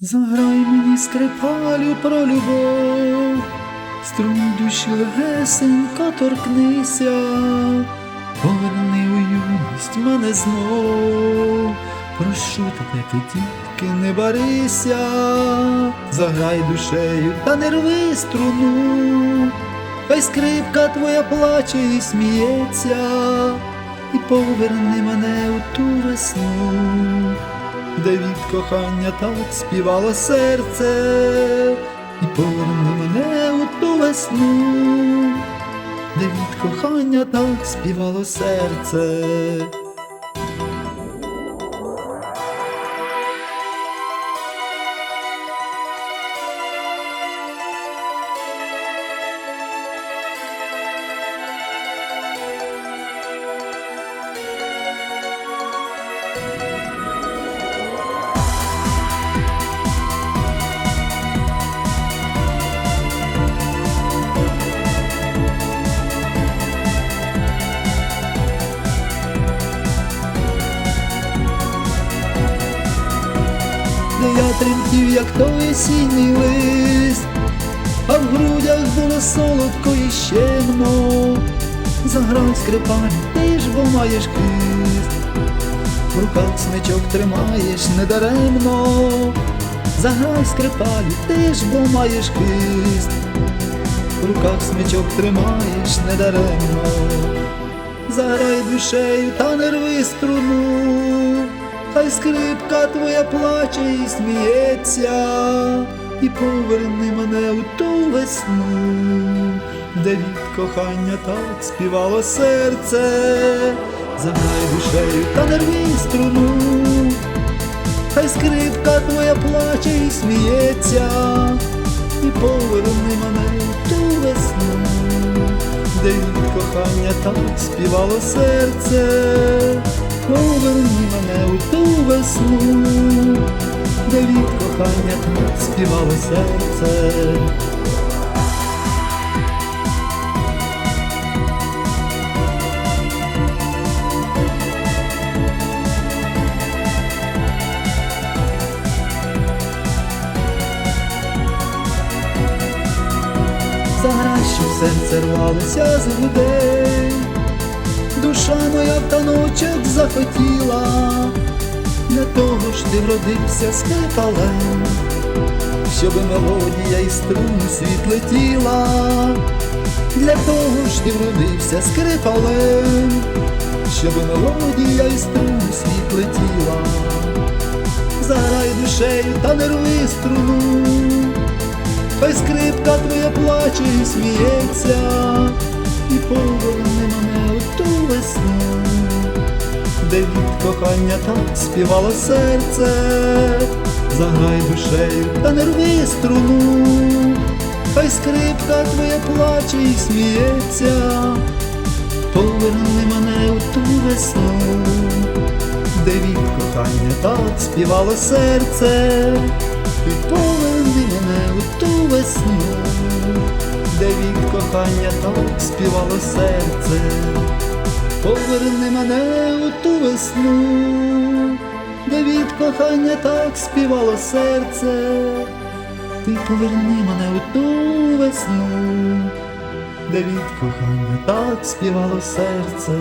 Заграй мені скрипалю про любов, струн душі легесенько торкнися, поверни у юність мене знов, прошу тебе, ти тільки не барися, заграй душею та не рви струну, хай скрипка твоя плаче і сміється, і поверни мене у ту весну де від кохання так співало серце, і поверни мене у ту весну, де від кохання так співало серце. Тремтів, як той осінній лист, а в грудях було солодко і щемно. Заграй скрипаль, ти ж бо маєш хист, в руках смичок тримаєш недаремно. Заграй скрипалю, ти ж бо маєш хист, в руках смичок тримаєш недаремно. Заграй душею та не рви струну, хай скрипка твоя плаче і сміється, і поверни мене у ту весну, де від кохання так співало серце, заграй душею та не струну, хай скрипка твоя плаче і сміється, і поверни мене у ту весну де від кохання так співало серце, поверни мене у ту весну, де від кохання співало серце. Заграй, що серце рвалося з душа в захотіла, для того ж ти вродився скрипалем, щоб мелодія і струн світ летіла, для того ж ти вродився скрипалем, щоб мелодія і струн світ летіла, заграй душею та не рви струну. Хай скрипка твоя плаче і сміється, і ту весну, де від кохання так співало серце, заграй душею та не рви струну, хай скрипка твоя плаче і сміється, поверни мене у ту весну, де від кохання так співало серце, і поверни мене у ту весну, де від кохання так співало серце, поверни мене у ту весну, де від кохання так співало серце, ти поверни мене у ту весну, де від кохання так співало серце.